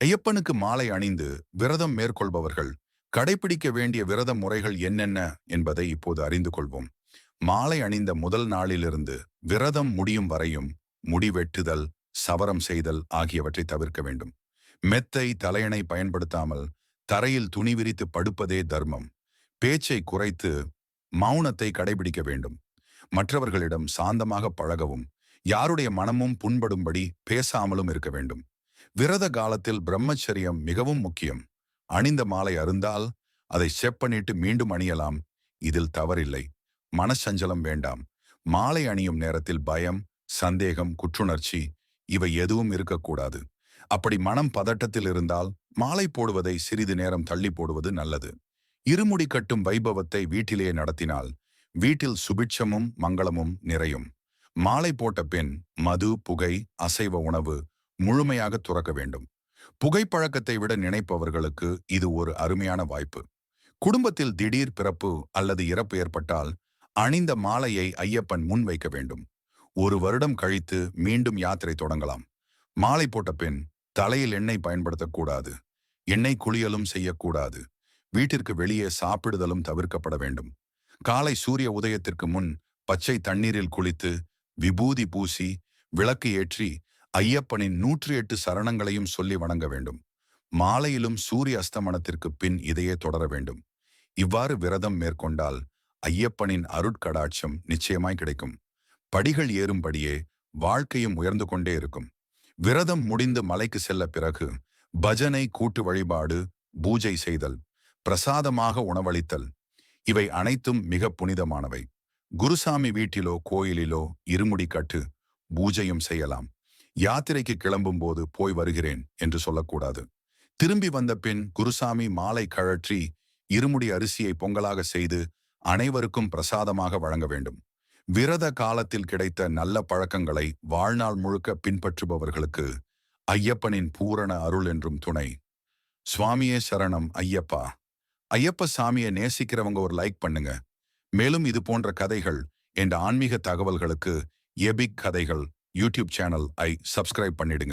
ஐயப்பனுக்கு மாலை அணிந்து விரதம் மேற்கொள்பவர்கள் கடைபிடிக்க வேண்டிய விரத முறைகள் என்னென்ன என்பதை இப்போது அறிந்து கொள்வோம். மாலை அணிந்த முதல் நாளிலிருந்து விரதம் முடியும் வரையும் முடி வெட்டுதல் சவரம் செய்தல் ஆகியவற்றை தவிர்க்க வேண்டும். மெத்தை தலையணை பயன்படுத்தாமல் தரையில் துணி விரித்து படுப்பதே தர்மம். பேச்சை குறைத்து மௌனத்தை கடைபிடிக்க வேண்டும். மற்றவர்களிடம் சாந்தமாக பழகவும் யாருடைய மனமும் புண்படும்படி பேசாமலும் இருக்க வேண்டும். விரத காலத்தில் பிரம்மச்சரியம் மிகவும் முக்கியம். அணிந்த மாலை அருந்தால் அதை செப்பனிட்டு மீண்டும் அணியலாம். இதில் தவறில்லை. மனசஞ்சலம் வேண்டாம். மாலை அணியும் நேரத்தில் பயம் சந்தேகம் குற்றுணர்ச்சி இவை எதுவும் இருக்கக்கூடாது. அப்படி மனம் பதட்டத்தில் இருந்தால் மாலை போடுவதை சிறிது நேரம் தள்ளி போடுவது நல்லது. இருமுடி கட்டும் வைபவத்தை வீட்டிலேயே நடத்தினால் வீட்டில் சுபிட்சமும் மங்களமும் நிறையும். மாலை போட்ட பின் மது புகை அசைவ உணவு முழுமையாக துறக்க வேண்டும். புகைப்பழக்கத்தை விட நினைப்பவர்களுக்கு இது ஒரு அருமையான வாய்ப்பு. குடும்பத்தில் திடீர் பிறப்பு அல்லது இறப்பு ஏற்பட்டால் அணிந்த மாலையை ஐயப்பன் முன் வைக்க வேண்டும். ஒரு வருடம் கழித்து மீண்டும் யாத்திரை தொடங்கலாம். மாலை போட்ட பின் தலையில் எண்ணெய் பயன்படுத்தக்கூடாது. எண்ணெய் குளியலும் செய்யக்கூடாது. வீட்டிற்கு வெளியே சாப்பிடுதலும் தவிர்க்கப்பட வேண்டும். காலை சூரிய உதயத்திற்கு முன் பச்சை தண்ணீரில் குளித்து விபூதி பூசி விளக்கு ஏற்றி ஐயப்பனின் நூற்றி எட்டு சரணங்களையும் சொல்லி வணங்க வேண்டும். மாலையிலும் சூரிய அஸ்தமனத்திற்கு பின் இதையே தொடர வேண்டும். இவ்வாறு விரதம் மேற்கொண்டால் ஐயப்பனின் அருட்கடாட்சம் நிச்சயமாய் கிடைக்கும். படிகள் ஏறும்படியே வாழ்க்கையும் உயர்ந்து கொண்டே இருக்கும். விரதம் முடிந்து மலைக்கு செல்ல பிறகு பஜனை கூட்டு வழிபாடு பூஜை செய்தல் பிரசாதமாக உணவளித்தல் இவை அனைத்தும் மிக புனிதமானவை. குருசாமி வீட்டிலோ கோயிலிலோ இருமுடி கட்டு பூஜையும் செய்யலாம். யாத்திரைக்கு கிளம்பும் போது போய் வருகிறேன் என்று சொல்லக்கூடாது. திரும்பி வந்த பின் குருசாமி மாலை கழற்றி இருமுடி அரிசியை பொங்கலாக செய்து அனைவருக்கும் பிரசாதமாக வழங்க வேண்டும். விரத காலத்தில் கிடைத்த நல்ல பழக்கங்களை வாழ்நாள் முழுக்க பின்பற்றுபவர்களுக்கு ஐயப்பனின் பூரண அருள் என்றும் துணை. சுவாமியே சரணம் ஐயப்பா. ஐயப்ப சாமியை நேசிக்கிறவங்க ஒரு லைக் பண்ணுங்க. மேலும் இது போன்ற கதைகள் என்ற ஆன்மீக தகவல்களுக்கு எபிக் கதைகள் யூடியூப் சேனல் ஐ சப்ஸ்கிரைப் பண்ணிடுங்க.